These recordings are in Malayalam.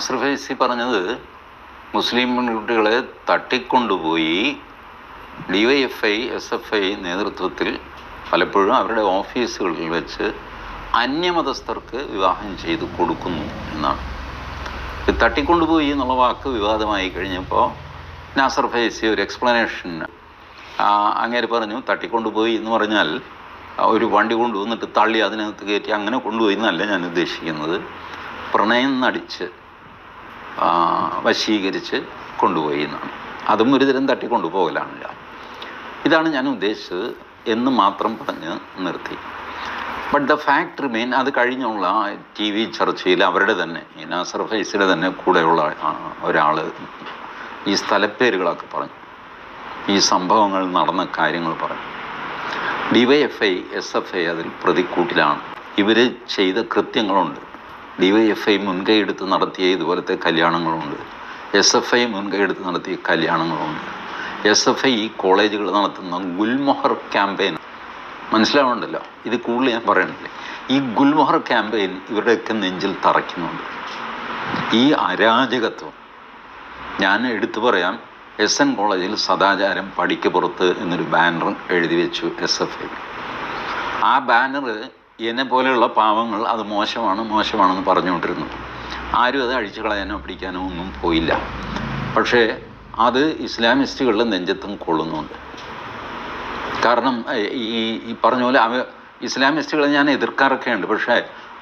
നാസർ ഫൈസി പറഞ്ഞത് മുസ്ലിം പെൺകുട്ടികളെ തട്ടിക്കൊണ്ടുപോയി D Y F I S F I നേതൃത്വത്തിൽ പലപ്പോഴും അവരുടെ ഓഫീസുകളിൽ വെച്ച് അന്യമതസ്ഥർക്ക് വിവാഹം ചെയ്ത് കൊടുക്കുന്നു എന്നാണ്. തട്ടിക്കൊണ്ടുപോയി എന്നുള്ള വാക്ക് വിവാദമായി കഴിഞ്ഞപ്പോൾ നാസർ ഫൈസി ഒരു എക്സ്പ്ലനേഷൻ അങ്ങേര് പറഞ്ഞു തട്ടിക്കൊണ്ടുപോയി എന്ന് പറഞ്ഞാൽ ഒരു വണ്ടി കൊണ്ടുവന്നിട്ട് തള്ളി അതിനകത്ത് കയറ്റി അങ്ങനെ കൊണ്ടുപോയി എന്നല്ല ഞാൻ ഉദ്ദേശിക്കുന്നത്. പ്രണയം നടിച്ച് വശീകരിച്ച് കൊണ്ടുപോയി എന്നാണ്. അതും ഒരു തരം തട്ടിക്കൊണ്ടുപോകലാണല്ല. ഇതാണ് ഞാൻ ഉദ്ദേശിച്ചത് എന്ന് മാത്രം പറഞ്ഞ് നിർത്തി. ബട്ട് ദ ഫാക്ട് റിമെയിൻ അത് കഴിഞ്ഞുള്ള ടി വി ചർച്ചയിൽ അവരുടെ തന്നെ നാസർ ഫൈസിയുടെ തന്നെ കൂടെയുള്ള ഒരാൾ ഈ സ്ഥലപ്പേരുകളൊക്കെ പറഞ്ഞു. ഈ സംഭവങ്ങൾ നടന്ന കാര്യങ്ങൾ പറഞ്ഞു. D Y F I S F I അതിൽ പ്രതിക്കൂട്ടിലാണ്. ഇവർ ചെയ്ത കൃത്യങ്ങളുണ്ട്. ഡി വൈ എഫ് ഐ മുൻകൈ എടുത്ത് നടത്തിയ ഇതുപോലത്തെ കല്യാണങ്ങളുണ്ട്. എസ് എഫ് ഐ മുൻകൈ എടുത്ത് നടത്തിയ കല്യാണങ്ങളുണ്ട്. എസ് എഫ് ഐ ഈ കോളേജുകൾ നടത്തുന്ന ഗുൽമൊഹർ ക്യാമ്പയിൻ. മനസ്സിലാവുന്നുണ്ടല്ലോ? ഇത് കൂടുതൽ ഞാൻ പറയണില്ലേ. ഈ ഗുൽമൊഹർ ക്യാമ്പയിൻ ഇവരുടെയൊക്കെ നെഞ്ചിൽ തറയ്ക്കുന്നുണ്ട്. ഈ അരാജകത്വം ഞാൻ എടുത്തു പറയാം എസ് എൻ കോളേജിൽ സദാചാരം പടിക്ക് പുറത്ത് എന്നൊരു ബാനർ എഴുതി വെച്ചു എസ് എഫ് ഐ ആ ബാനർ എന്നെ പോലെയുള്ള പാവങ്ങൾ അത് മോശമാണ് മോശമാണെന്ന് പറഞ്ഞുകൊണ്ടിരുന്നു ആരും അത് അഴിച്ചു കളയാനോ പിടിക്കാനോ ഒന്നും പോയില്ല. പക്ഷേ അത് ഇസ്ലാമിസ്റ്റുകളുടെ നെഞ്ചത്തും കൊള്ളുന്നുണ്ട്. കാരണം ഈ ഈ പറഞ്ഞ പോലെ അവ ഇസ്ലാമിസ്റ്റുകളെ ഞാൻ എതിർക്കാറൊക്കെ ഉണ്ട് പക്ഷേ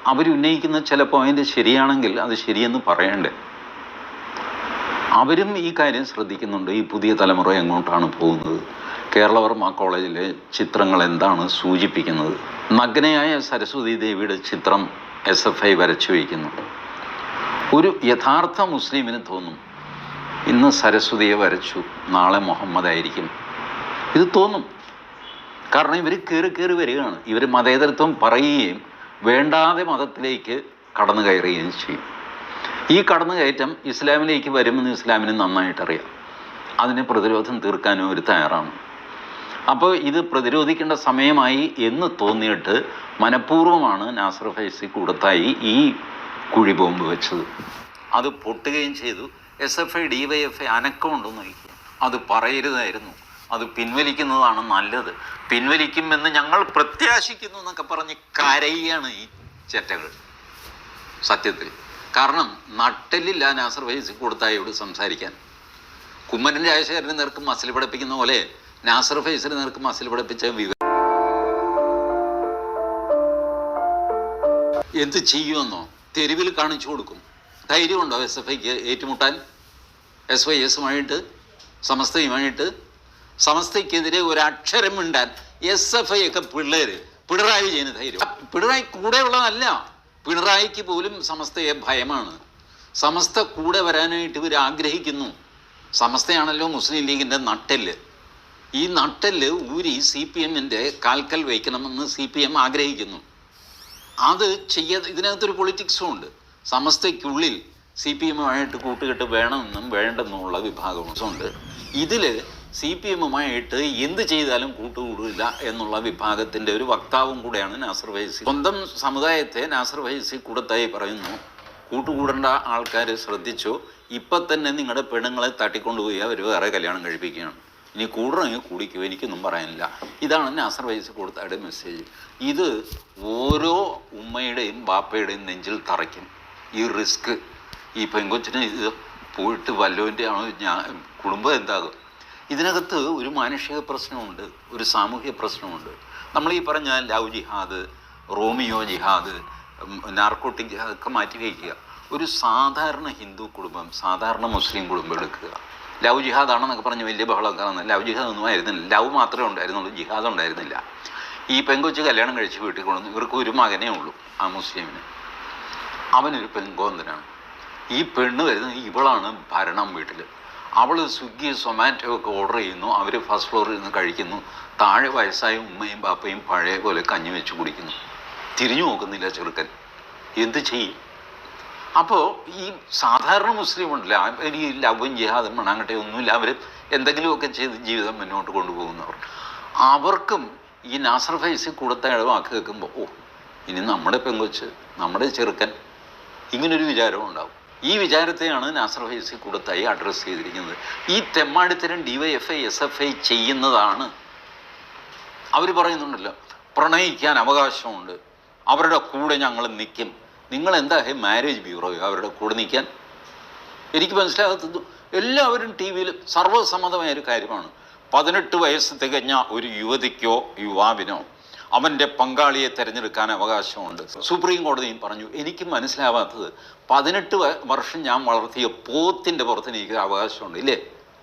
അവരുന്നയിക്കുന്ന ചില പോയിന്റ് ശരിയാണെങ്കിൽ അത് ശരിയെന്ന് പറയണ്ടേ? അവരും ഈ കാര്യം ശ്രദ്ധിക്കുന്നുണ്ട്. ഈ പുതിയ തലമുറ എങ്ങോട്ടാണ് പോകുന്നത്? കേരളവർമ്മ കോളേജിലെ ചിത്രങ്ങൾ എന്താണ് സൂചിപ്പിക്കുന്നത്? നഗ്നയായ സരസ്വതി ദേവിയുടെ ചിത്രം എസ് എഫ് ഐ വരച്ചു വയ്ക്കുന്നു. ഒരു യഥാർത്ഥ മുസ്ലിമിന് തോന്നും ഇന്ന് സരസ്വതിയെ വരച്ചു നാളെ മുഹമ്മദ് ആയിരിക്കും. ഇത് തോന്നും. കാരണം ഇവർ കയറി കയറി വരികയാണ്. ഇവർ മതേതരത്വം പറയുകയും വേണ്ടാതെ മതത്തിലേക്ക് കടന്നു കയറുകയും ചെയ്യും. ഈ കടന്നു കയറ്റം ഇസ്ലാമിലേക്ക് വരുമെന്ന് ഇസ്ലാമിന് നന്നായിട്ടറിയാം. അതിന് പ്രതിരോധം തീർക്കാനും അവർ തയ്യാറാണ്. അപ്പോൾ ഇത് പ്രതിരോധിക്കേണ്ട സമയമായി എന്ന് തോന്നിയിട്ട് മനഃപൂർവമാണ് നാസർ ഫൈസി കൂടത്തായി ഈ കുഴി ബോംബ് വെച്ചത്. അത് പൊട്ടുകയും ചെയ്തു. S F I D Y F I അനക്കമുണ്ടെന്ന് നോക്കി അത് പറയരുതായിരുന്നു. അത് പിൻവലിക്കുന്നതാണ് നല്ലത്. പിൻവലിക്കുമെന്ന് ഞങ്ങൾ പ്രത്യാശിക്കുന്നു എന്നൊക്കെ പറഞ്ഞ് കരയാണ് ഈ ചെറ്റകൾ. സത്യത്തിൽ. കാരണം നട്ടലില്ല നാസർ ഫൈസി കൊടുത്തായോട് സംസാരിക്കാൻ. കുമ്മനൻ രാജശേഖരന് നേർക്ക് മസിൽ പഠിപ്പിക്കുന്ന പോലെ നാസർ ഫൈസിന് നേർക്ക് മസിൽ പഠിപ്പിച്ച വിവരം എന്ത് ചെയ്യുമെന്നോ? തെരുവിൽ കാണിച്ചു കൊടുക്കും. ധൈര്യമുണ്ടോ എസ് എഫ് ഐക്ക് ഏറ്റുമുട്ടാൻ? S Y എസുമായിട്ട് സമസ്തയുമായിട്ട്? സമസ്തയ്ക്കെതിരെ ഒരു അക്ഷരം മിണ്ടാൻ എസ് എഫ് ഐ ഒക്കെ പിള്ളേര് പിണറായി ചെയ്യുന്ന ധൈര്യം. പിണറായി കൂടെയുള്ളതല്ല. പിണറായിക്ക് പോലും സമസ്തയെ ഭയമാണ്. സമസ്ത കൂടെ വരാനായിട്ട് ഇവർ ആഗ്രഹിക്കുന്നു സമസ്തയാണല്ലോ മുസ്ലിം ലീഗിന്റെ നട്ടെല്ല്. ഈ നട്ടൽ ഊരി സി പി എമ്മിന്റെ കാൽക്കൽ വയ്ക്കണമെന്ന് സി പി എം ആഗ്രഹിക്കുന്നു. അത് ചെയ്യാ ഇതിനകത്തൊരു പൊളിറ്റിക്സും ഉണ്ട്. സമസ്തയ്ക്കുള്ളിൽ സി പി എമ്മുമായിട്ട് കൂട്ടുകെട്ട് വേണമെന്നും വേണ്ടെന്നുമുള്ള വിഭാഗമുണ്ട് ഇതിൽ സി പി എമ്മുമായിട്ട് എന്ത് ചെയ്താലും കൂട്ടുകൂടില്ല എന്നുള്ള വിഭാഗത്തിന്റെ ഒരു വക്താവും കൂടെയാണ് നാസർ വൈസി സ്വന്തം സമുദായത്തെ നാസർ വൈസി കൂടത്തായി പറയുന്നു. കൂട്ടുകൂടേണ്ട ആൾക്കാർ ശ്രദ്ധിച്ചു. ഇപ്പം തന്നെ നിങ്ങളുടെ പെണ്ണുങ്ങളെ തട്ടിക്കൊണ്ടുപോയി അവർ വേറെ കല്യാണം കഴിപ്പിക്കുകയാണ്. ഇനി കൂടണമെങ്കിൽ കൂടിക്കോ എനിക്കൊന്നും പറയാനില്ല. ഇതാണ് നാസർ കൊടുത്ത കൊടുത്തയുടെ മെസ്സേജ് ഇത് ഓരോ ഉമ്മയുടെയും ബാപ്പയുടെയും നെഞ്ചിൽ തറയ്ക്കും. ഈ റിസ്ക് ഈ പെങ്കൊച്ചിന് ഇത് പോയിട്ട് വല്ലവന്റെ ആണോ ഞാൻ കുടുംബം എന്താകും? ഇതിനകത്ത് ഒരു മാനുഷിക പ്രശ്നമുണ്ട് ഒരു സാമൂഹിക പ്രശ്നമുണ്ട്. നമ്മൾ ഈ പറഞ്ഞ ലവ് ജിഹാദ് റോമിയോ ജിഹാദ് നാർക്കോട്ടിക് ജിഹാദ് ഒക്കെ മാറ്റി വയ്ക്കുക. ഒരു സാധാരണ ഹിന്ദു കുടുംബം സാധാരണ മുസ്ലിം കുടുംബം എടുക്കുക. ലവ് ജിഹാദാണെന്നൊക്കെ പറഞ്ഞ് വലിയ ബഹളമൊക്കെ നടന്നു ലവ് ജിഹാദ് ഒന്നും ആയിരുന്നില്ല. ലവ് മാത്രമേ ഉണ്ടായിരുന്നുള്ളൂ ജിഹാദ് ഉണ്ടായിരുന്നില്ല ഈ പെങ്കൊച്ച് കല്യാണം കഴിച്ച് വീട്ടിൽ കൊണ്ടുവന്നു ഇവർക്ക് ഒരു മകനേ ഉള്ളൂ ആ മുസ്ലിമിന്. അവനൊരു പെങ്കോന്തനാണ് ഈ പെണ്ണ് വരുന്നത് ഇവളാണ് ഭരണം വീട്ടിൽ അവൾ സ്വിഗ്ഗി സൊമാറ്റോ ഒക്കെ ഓർഡർ ചെയ്യുന്നു അവർ ഫസ്റ്റ് ഫ്ലോറിൽ നിന്ന് കഴിക്കുന്നു. താഴെ വയസ്സായ ഉമ്മയും ബാപ്പയും പഴയ പോലെ കഞ്ഞി വെച്ച് കുടിക്കുന്നു. തിരിഞ്ഞു നോക്കുന്നില്ല ചെറുക്കൻ. എന്ത് ചെയ്യും? അപ്പോൾ ഈ സാധാരണ മുസ്ലിം ഉണ്ടല്ലോ? അവർ ഈ ലവും ജിഹാദും മണാങ്കട്ടെ ഒന്നുമില്ല. അവർ എന്തെങ്കിലുമൊക്കെ ചെയ്ത് ജീവിതം മുന്നോട്ട് കൊണ്ടുപോകുന്നവർ അവർക്കും ഈ നാസർ ഫൈസി കൊടുത്ത വാക്ക് കേൾക്കുമ്പോൾ ഓ ഇനി നമ്മുടെ പെങ്കൊച്ച് നമ്മുടെ ചെറുക്കൻ ഇങ്ങനൊരു വിചാരവും ഉണ്ടാവും. ഈ വിചാരത്തെയാണ് നാസർ ഫൈസി കൂടത്തായി അഡ്രസ്സ് ചെയ്തിരിക്കുന്നത്. ഈ തെമ്മാടിത്തരം D Y F I S F I ചെയ്യുന്നതാണ്. അവർ പറയുന്നുണ്ടല്ലോ പ്രണയിക്കാൻ അവകാശമുണ്ട്. അവരുടെ കൂടെ ഞങ്ങൾ നിൽക്കും നിങ്ങൾ എന്താ ഹേ മാരേജ് ബ്യൂറോ അവരുടെ കൂടെ നിൽക്കാൻ എനിക്ക് മനസ്സിലാകാത്തത് എല്ലാവരും ടി വിയിൽ സർവസമ്മതമായ ഒരു കാര്യമാണ്. പതിനെട്ട് വയസ്സ് തികഞ്ഞ ഒരു യുവതിക്കോ യുവാവിനോ അവന്റെ പങ്കാളിയെ തിരഞ്ഞെടുക്കാൻ അവകാശമുണ്ട്. സുപ്രീം കോടതിയും പറഞ്ഞു എനിക്ക് മനസ്സിലാവാത്തത് പതിനെട്ട് വർഷം ഞാൻ വളർത്തിയ പോത്തിന്റെ പുറത്ത് എനിക്ക് അവകാശമുണ്ട് ഇല്ലേ?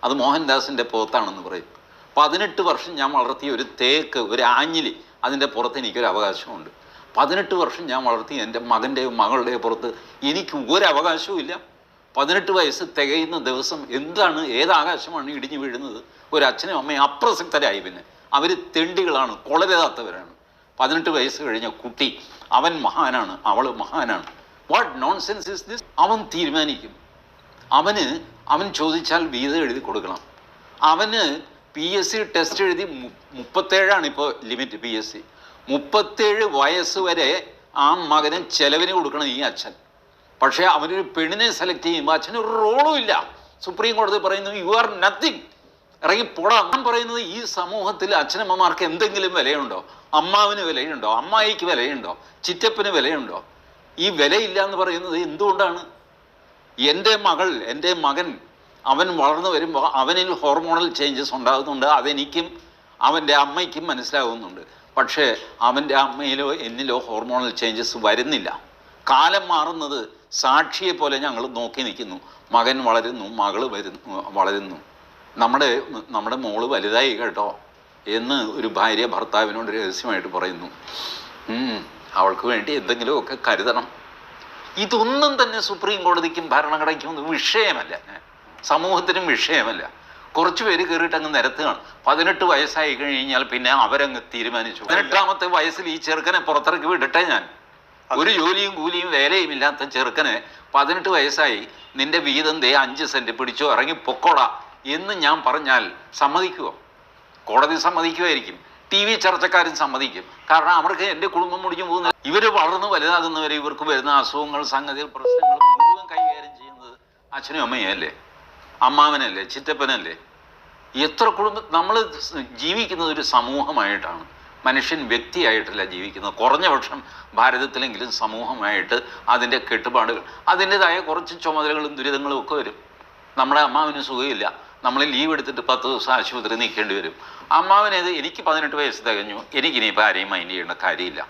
അത് മോഹൻദാസിന്റെ പോത്താണെന്ന് പറയും. പതിനെട്ട് വർഷം ഞാൻ വളർത്തിയ ഒരു തേക്ക് ഒരു ആഞ്ഞിലി അതിന്റെ പുറത്ത് എനിക്കൊരു അവകാശമുണ്ട്. പതിനെട്ട് വർഷം ഞാൻ വളർത്തി എന്റെ മകന്റെയോ മകളുടെയും പുറത്ത് എനിക്ക് ഒരു അവകാശവും ഇല്ല. പതിനെട്ട് വയസ്സ് തികയുന്ന ദിവസം എന്താണ് ഏതാകാശമാണ് ഇടിഞ്ഞു വീഴുന്നത്? ഒരു അച്ഛനും അമ്മയും അപ്രസക്തരായി പിന്നെ. അവർ തെണ്ടികളാണ് കൊളരതാത്തവരാണ്. പതിനെട്ട് വയസ്സ് കഴിഞ്ഞ കുട്ടി അവൻ മഹാനാണ് അവൾ മഹാനാണ്. What nonsense is this അവൻ തീരുമാനിക്കും. അവന് അവൻ ചോദിച്ചാൽ വീതം എഴുതി കൊടുക്കണം. അവന് പി എസ് സി ടെസ്റ്റ് എഴുതി മുപ്പത്തേഴാണ് ഇപ്പോൾ ലിമിറ്റ് പി എസ് സി മുപ്പത്തേഴ് വയസ്സ് വരെ ആ മകന് ചെലവിന് കൊടുക്കണം ഈ അച്ഛൻ. പക്ഷേ അവനൊരു പെണ്ണിനെ സെലക്ട് ചെയ്യുമ്പോൾ അച്ഛന് ഒരു റോളും ഇല്ല. സുപ്രീം കോടതി പറയുന്നു യു ആർ നത്തിങ് ഇറങ്ങി പോടാ. ഞാൻ പറയുന്നത് ഈ സമൂഹത്തിൽ അച്ഛനമ്മമാർക്ക് എന്തെങ്കിലും വിലയുണ്ടോ? അമ്മാവിന് വിലയുണ്ടോ? അമ്മായിക്ക് വിലയുണ്ടോ? ചിറ്റപ്പിന് വിലയുണ്ടോ? ഈ വിലയില്ല എന്ന് പറയുന്നത് എന്തുകൊണ്ടാണ്? എന്റെ മകൾ എന്റെ മകൻ അവൻ വളർന്നു വരുമ്പോൾ അവനിൽ ഹോർമോണൽ ചേഞ്ചസ് ഉണ്ടാകുന്നുണ്ട്. അതെനിക്കും അവന്റെ അമ്മയ്ക്കും മനസ്സിലാകുന്നുണ്ട്. പക്ഷേ അവന്റെ അമ്മയിലോ എന്നിലോ ഹോർമോണൽ ചേഞ്ചസ് വരുന്നില്ല. കാലം മാറുന്നത് സാക്ഷിയെ പോലെ ഞങ്ങൾ നോക്കി നിൽക്കുന്നു. മകൻ വളരുന്നു മകൾ വരുന്നു വളരുന്നു. നമ്മുടെ നമ്മുടെ മോൾ വലുതായി കേട്ടോ എന്ന് ഒരു ഭാര്യ ഭർത്താവിനോട് രഹസ്യമായിട്ട് പറയുന്നു. അവൾക്ക് വേണ്ടി എന്തെങ്കിലുമൊക്കെ കരുതണം. ഇതൊന്നും തന്നെ സുപ്രീം കോടതിക്കും ഭരണഘടനയ്ക്കും ഒന്നും വിഷയമല്ല. സമൂഹത്തിനും വിഷയമല്ല. കുറച്ച് പേര് കയറിയിട്ട് അങ്ങ് നിരത്തുകയാണ് പതിനെട്ട് വയസ്സായി കഴിഞ്ഞാൽ പിന്നെ അവരങ്ങ് തീരുമാനിച്ചു. പതിനെട്ടാമത്തെ വയസ്സിൽ ഈ ചെറുക്കനെ പുറത്തിറക്കി വിടട്ടെ ഞാൻ. ഒരു ജോലിയും കൂലിയും വേലയും ഇല്ലാത്ത ചെറുക്കന് പതിനെട്ട് വയസ്സായി നിന്റെ വീതം ദേ അഞ്ച് സെന്റ് പിടിച്ചോ ഇറങ്ങി പൊക്കോടാ എന്ന് ഞാൻ പറഞ്ഞാൽ സമ്മതിക്കുമോ കോടതി സമ്മതിക്കുമായിരിക്കും. ടി വി ചർച്ചക്കാരും സമ്മതിക്കും. കാരണം അവർക്ക് എന്റെ കുടുംബം മുടിഞ്ഞു പോകുന്ന ഇവർ വളർന്ന് വലുതാകുന്നവരെ ഇവർക്ക് വരുന്ന അസുഖങ്ങൾ സംഗതികൾ പ്രശ്നങ്ങൾ മുഴുവൻ കൈകാര്യം ചെയ്യുന്നത് അച്ഛനും അമ്മയും അല്ലേ? അമ്മാവനല്ലേ? ചിറ്റപ്പനല്ലേ? എത്ര കുടുംബം നമ്മൾ ജീവിക്കുന്നത് ഒരു സമൂഹമായിട്ടാണ്. മനുഷ്യൻ വ്യക്തിയായിട്ടല്ല ജീവിക്കുന്നത്. കുറഞ്ഞ പക്ഷം ഭാരതത്തിലെങ്കിലും സമൂഹമായിട്ട് അതിന്റെ കെട്ടുപാടുകൾ അതിന്റെതായ കുറച്ച് ചുമതലകളും ദുരിതങ്ങളും ഒക്കെ വരും. നമ്മുടെ അമ്മാവിന് സുഖമില്ല. നമ്മൾ ലീവ് എടുത്തിട്ട് പത്ത് ദിവസം ആശുപത്രി നിൽക്കേണ്ടി വരും. അമ്മാവിനേത് എനിക്ക് പതിനെട്ട് വയസ്സ് തികഞ്ഞു. എനിക്കിനിയിപ്പോൾ ആരെയും മൈൻഡ് ചെയ്യേണ്ട കാര്യമില്ല.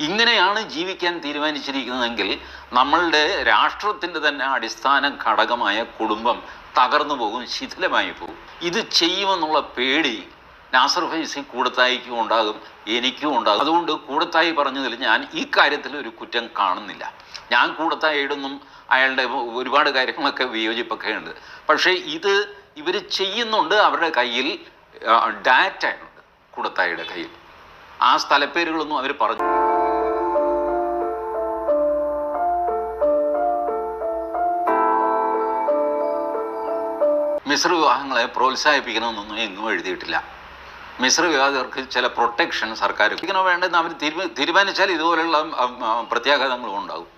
ഇങ്ങനെയാണ് ജീവിക്കാൻ തീരുമാനിച്ചിരിക്കുന്നതെങ്കിൽ നമ്മളുടെ രാഷ്ട്രത്തിന്റെ തന്നെ അടിസ്ഥാന ഘടകമായ കുടുംബം തകർന്നു പോകും ശിഥിലമായി പോകും. ഇത് ചെയ്യുമെന്നുള്ള പേടി നാസർ ഫൈസി കൂടത്തായിക്കും ഉണ്ടാകും എനിക്കും ഉണ്ടാകും. അതുകൊണ്ട് കൂടത്തായി പറഞ്ഞതിൽ ഞാൻ ഈ കാര്യത്തിൽ ഒരു കുറ്റം കാണുന്നില്ല. ഞാൻ കൂടത്തായിടൊന്നും അയാളുടെ ഒരുപാട് കാര്യങ്ങളൊക്കെ വിയോജിപ്പൊക്കെ ഉണ്ട് പക്ഷേ ഇത് ഇവർ ചെയ്യുന്നുണ്ട് അവരുടെ കയ്യിൽ ഡാറ്റ ഉണ്ട് കൂടത്തായിയുടെ കയ്യിൽ. ആ സ്ഥലപ്പേരുകളൊന്നും അവർ പറഞ്ഞു മിശ്ര വിവാഹങ്ങളെ പ്രോത്സാഹിപ്പിക്കണമെന്നൊന്നും എങ്ങും എഴുതിയിട്ടില്ല. മിശ്ര വിവാഹകർക്ക് ചില പ്രൊട്ടക്ഷൻ സർക്കാർ ഇങ്ങനെ വേണ്ടെന്ന് അവർ തീരുമാ തീരുമാനിച്ചാൽ ഇതുപോലെയുള്ള പ്രത്യാഘാതങ്ങളും ഉണ്ടാകും.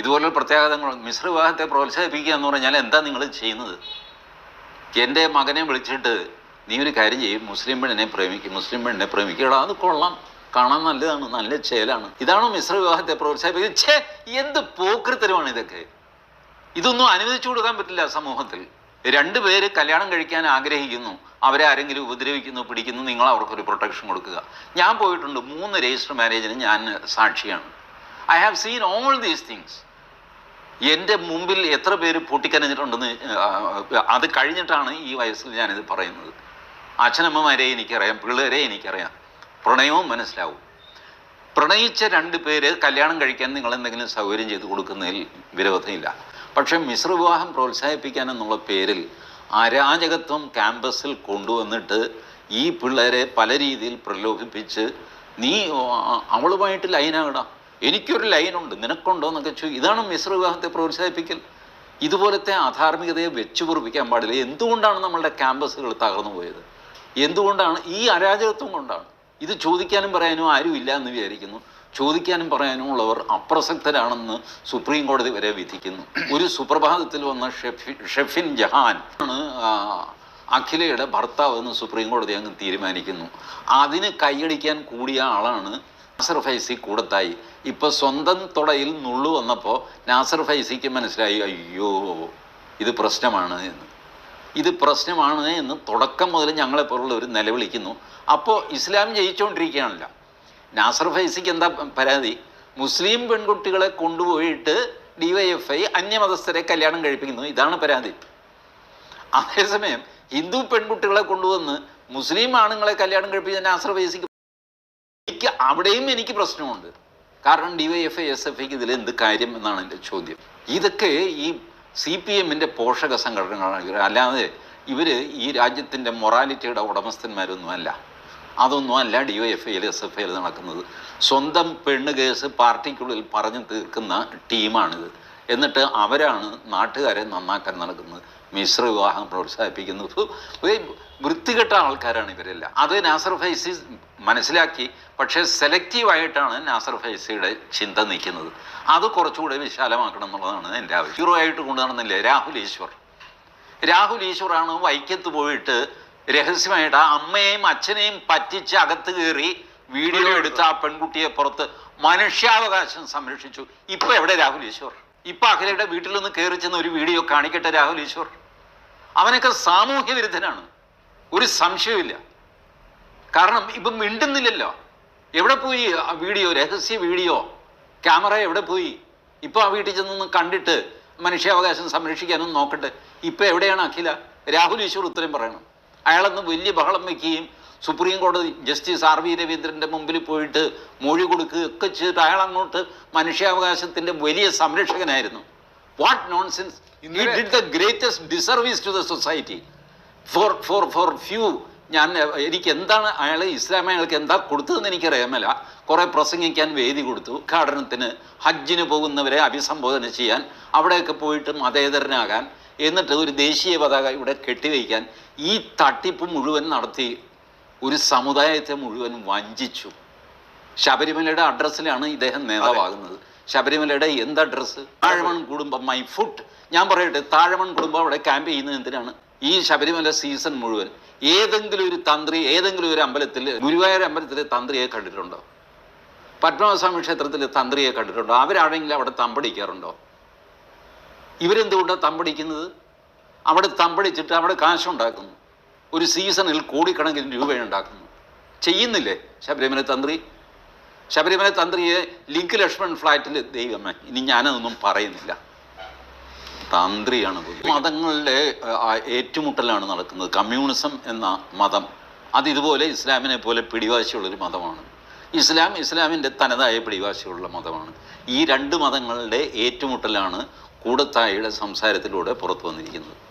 ഇതുപോലുള്ള പ്രത്യാഘാതങ്ങൾ മിശ്ര വിവാഹത്തെ പ്രോത്സാഹിപ്പിക്കുക എന്ന് പറഞ്ഞാൽ എന്താ നിങ്ങൾ ചെയ്യുന്നത്? എന്റെ മകനെ വിളിച്ചിട്ട് നീ ഒരു കാര്യം ചെയ്യും മുസ്ലിം പെണ്ണിനെ പ്രേമിക്കും മുസ്ലിം പെണ്ണിനെ പ്രേമിക്കടാ അത് കൊള്ളാം. കാണാൻ നല്ലതാണ് നല്ല ചേലാണ്. ഇതാണോ മിശ്ര വിവാഹത്തെ പ്രോത്സാഹിപ്പിക്കുന്നത്? ഛേ എന്ത് പോക്കൃത്തരമാണ് ഇതൊക്കെ? ഇതൊന്നും അനുവദിച്ചു കൊടുക്കാൻ പറ്റില്ല സമൂഹത്തിൽ. രണ്ട് പേര് കല്യാണം കഴിക്കാൻ ആഗ്രഹിക്കുന്നു അവരെ ആരെങ്കിലും ഉപദ്രവിക്കുന്നു പിടിക്കുന്നു നിങ്ങൾ അവർക്കൊരു പ്രൊട്ടക്ഷൻ കൊടുക്കുക. ഞാൻ പോയിട്ടുണ്ട് മൂന്ന് രജിസ്റ്റർ മാരേജിന് ഞാൻ സാക്ഷിയാണ്. I have seen all these things എന്റെ മുമ്പിൽ എത്ര പേര് പൊട്ടിക്കരഞ്ഞിട്ടുണ്ടെന്ന് അത് കഴിഞ്ഞിട്ടാണ് ഈ വയസ്സിൽ ഞാനിത് പറയുന്നത്. അച്ഛനമ്മമാരെ എനിക്കറിയാം പിള്ളേരെ എനിക്കറിയാം. പ്രണയവും മനസ്സിലാവും. പ്രണയിച്ച രണ്ട് പേര് കല്യാണം കഴിക്കാൻ നിങ്ങൾ എന്തെങ്കിലും സൗകര്യം ചെയ്ത് കൊടുക്കുന്നതിൽ വിരോധമില്ല. പക്ഷേ മിശ്ര വിവാഹം പ്രോത്സാഹിപ്പിക്കാൻ എന്നുള്ള പേരിൽ അരാജകത്വം ക്യാമ്പസിൽ കൊണ്ടുവന്നിട്ട് ഈ പിള്ളേരെ പല രീതിയിൽ പ്രലോഭിപ്പിച്ച് നീ അവളുമായിട്ട് ലൈനാകടാ. എനിക്കൊരു ലൈനുണ്ട് നിനക്കുണ്ടോ എന്നൊക്കെ വെച്ചു ഇതാണ് മിശ്ര വിവാഹത്തെ പ്രോത്സാഹിപ്പിക്കൽ. ഇതുപോലത്തെ അധാർമികതയെ വെച്ചു പൊറിപ്പിക്കാൻ പാടില്ല. എന്തുകൊണ്ടാണ് നമ്മളുടെ ക്യാമ്പസുകൾ തകർന്നു പോയത്? എന്തുകൊണ്ടാണ് ഈ അരാജകത്വം കൊണ്ടാണ്? ഇത് ചോദിക്കാനും പറയാനും ആരുമില്ല എന്ന് വിചാരിക്കുന്നു. ചോദിക്കാനും പറയാനും ഉള്ളവർ അപ്രസക്തരാണെന്ന് സുപ്രീം കോടതി വരെ വിധിക്കുന്നു. ഒരു സുപ്രഭാതത്തിൽ വന്ന ഷെഫി ഷെഫിൻ ജഹാൻ ആണ് അഖിലയുടെ ഭർത്താവ് എന്ന് സുപ്രീം കോടതി അങ്ങ് തീരുമാനിക്കുന്നു. അതിന് കൈയടിക്കാൻ കൂടിയ ആളാണ് നാസർ ഫൈസി കൂടത്തായി. ഇപ്പൊ സ്വന്തം തുടയിൽ നുള്ളു വന്നപ്പോൾ നാസർ ഫൈസിക്ക് മനസ്സിലായി അയ്യോ ഇത് പ്രശ്നമാണ് എന്ന്. ഇത് പ്രശ്നമാണ് എന്ന് തുടക്കം മുതൽ ഞങ്ങളെപ്പോലുള്ളവർ നിലവിളിക്കുന്നു. അപ്പോൾ ഇസ്ലാം ജയിച്ചുകൊണ്ടിരിക്കുകയാണല്ലോ നാസർ ഫൈസിക്ക് എന്താ പരാതി? മുസ്ലിം പെൺകുട്ടികളെ കൊണ്ടുപോയിട്ട് ഡി വൈ എഫ് ഐ അന്യമതസ്ഥരെ കല്യാണം കഴിപ്പിക്കുന്നു. ഇതാണ് പരാതി. അതേസമയം ഹിന്ദു പെൺകുട്ടികളെ കൊണ്ടുവന്ന് മുസ്ലിം ആണുങ്ങളെ കല്യാണം കഴിപ്പിച്ച നാസർ ഫൈസിക്ക് എനിക്ക് അവിടെയും എനിക്ക് പ്രശ്നമുണ്ട്. കാരണം D Y F I S F ഐക്ക് ഇതിൽ എന്ത് കാര്യം എന്നാണ് എന്റെ ചോദ്യം. ഇതൊക്കെ ഈ സി പി എമ്മിന്റെ പോഷക സംഘടനകളാണ് അല്ലാതെ ഇവർ ഈ രാജ്യത്തിന്റെ മൊറാലിറ്റിയുടെ ഉടമസ്ഥന്മാരൊന്നും അല്ല അതൊന്നും അല്ല ഡി വൈ എഫ് ഐയിൽ എസ് എഫ് ഐയിൽ നടക്കുന്നത്. സ്വന്തം പെണ്ണ് കേസ് പാർട്ടിക്കുള്ളിൽ പറഞ്ഞു തീർക്കുന്ന ടീമാണിത്. എന്നിട്ട് അവരാണ് നാട്ടുകാരെ നന്നാക്കാൻ നടക്കുന്നത്. മിശ്ര വിവാഹം പ്രോത്സാഹിപ്പിക്കുന്നത്. വൃത്തികെട്ട ആൾക്കാരാണ് ഇവരെല്ലാം. അത് നാസർ ഫൈസി മനസ്സിലാക്കി. പക്ഷേ സെലക്റ്റീവായിട്ടാണ് നാസർ ഫൈസിയുടെ ചിന്ത നിൽക്കുന്നത്. അത് കുറച്ചുകൂടെ വിശാലമാക്കണം എന്നുള്ളതാണ് എന്റെ ആവശ്യം. ഹീറോ ആയിട്ട് കൊണ്ടു നടന്നില്ലേ? രാഹുൽ ഈശ്വർ. രാഹുൽ ഈശ്വറാണ് വൈക്കത്ത് പോയിട്ട് രഹസ്യമായിട്ട് ആ അമ്മയെയും അച്ഛനെയും പറ്റിച്ച് അകത്ത് കയറി വീഡിയോ എടുത്ത് ആ പെൺകുട്ടിയെ പുറത്ത് മനുഷ്യാവകാശം സംരക്ഷിച്ചു. ഇപ്പൊ എവിടെ രാഹുൽ ഈശ്വർ? ഇപ്പൊ അഖിലയുടെ വീട്ടിൽ നിന്ന് കയറി ചെന്ന ഒരു വീഡിയോ കാണിക്കട്ടെ രാഹുൽ ഈശ്വർ? അവനൊക്കെ സാമൂഹ്യ വിരുദ്ധനാണ്. ഒരു സംശയമില്ല കാരണം ഇപ്പം മിണ്ടുന്നില്ലല്ലോ. എവിടെ പോയി ആ വീഡിയോ രഹസ്യ വീഡിയോ? ക്യാമറ എവിടെ പോയി? ഇപ്പൊ ആ വീട്ടിൽ ചെന്നൊന്ന് കണ്ടിട്ട് മനുഷ്യാവകാശം സംരക്ഷിക്കാനൊന്നും നോക്കട്ടെ. ഇപ്പൊ എവിടെയാണ് അഖില? രാഹുൽ ഈശ്വർ ഉത്തരം പറയണം. അയാളന്ന് വലിയ ബഹളം വയ്ക്കുകയും സുപ്രീം കോടതി ജസ്റ്റിസ് ആർ വി രവീന്ദ്രന്റെ മുമ്പിൽ പോയിട്ട് മൊഴി കൊടുക്കുകയൊക്കെ ചെയ്തിട്ട് അയാൾ അങ്ങോട്ട് മനുഷ്യാവകാശത്തിന്റെ വലിയ സംരക്ഷകനായിരുന്നു. What nonsense sense did the greatest disservice to the society for for for few ഞാൻ എനിക്ക് എന്താണ് അയാൾ ഇസ്ലാം അയാൾക്ക് എന്താ കൊടുത്തതെന്ന് എനിക്കറിയാമല്ല. കുറേ പ്രസംഗിക്കാൻ വേദി കൊടുത്തു. ഉദ്ഘാടനത്തിന് ഹജ്ജിന് പോകുന്നവരെ അഭിസംബോധന ചെയ്യാൻ അവിടെയൊക്കെ പോയിട്ട് മതേതരനാകാൻ. എന്നിട്ട് ഒരു ദേശീയ പതാക ഇവിടെ കെട്ടിവയ്ക്കാൻ ഈ തട്ടിപ്പ് മുഴുവൻ നടത്തി ഒരു സമുദായത്തെ മുഴുവൻ വഞ്ചിച്ചു. ശബരിമലയുടെ അഡ്രസ്സിലാണ് ഇദ്ദേഹം നേതാവാകുന്നത്. ശബരിമലയുടെ എന്ത് അഡ്രസ്സ്? താഴമൺ കുടുംബം മൈ ഫുഡ്. ഞാൻ പറയട്ടെ താഴമൺ കുടുംബം അവിടെ ക്യാമ്പ് ചെയ്യുന്നത് എന്തിനാണ്? ഈ ശബരിമല സീസൺ മുഴുവൻ ഏതെങ്കിലും ഒരു തന്ത്രി ഏതെങ്കിലും ഒരു അമ്പലത്തിൽ ഗുരുവായൂർ അമ്പലത്തിലെ തന്ത്രിയെ കണ്ടിട്ടുണ്ടോ? പത്മനാഭസ്വാമി ക്ഷേത്രത്തിലെ തന്ത്രിയെ കണ്ടിട്ടുണ്ടോ? അവരാണെങ്കിലും അവിടെ തമ്പടിക്കാറുണ്ടോ? ഇവരെന്തുകൊണ്ടാണ് തമ്പടിക്കുന്നത്? അവിടെ തമ്പടിച്ചിട്ട് അവിടെ കാശുണ്ടാക്കുന്നു. ഒരു സീസണിൽ കോടിക്കണക്കിന് രൂപയുണ്ടാക്കുന്നു ചെയ്യുന്നില്ലേ ശബരിമല തന്ത്രി? ശബരിമല തന്ത്രിയെ ലിങ്ക് ലക്ഷ്മൺ ഫ്ലാറ്റിൽ ദൈവമേ ഇനി ഞാനതൊന്നും പറയുന്നില്ല. തന്ത്രിയാണ് മതങ്ങളിലെ ഏറ്റുമുട്ടലാണ് നടക്കുന്നത്. കമ്മ്യൂണിസം എന്ന മതം. അത് ഇതുപോലെ ഇസ്ലാമിനെ പോലെ പിടിവാശിയുള്ളൊരു മതമാണ്. ഇസ്ലാം ഇസ്ലാമിന്റെ തനതായ പിടിവാശിയുള്ള മതമാണ്. ഈ രണ്ട് മതങ്ങളുടെ ഏറ്റുമുട്ടലാണ് കൂടത്തായിയുടെ സംസാരത്തിലൂടെ പുറത്തു വന്നിരിക്കുന്നത്.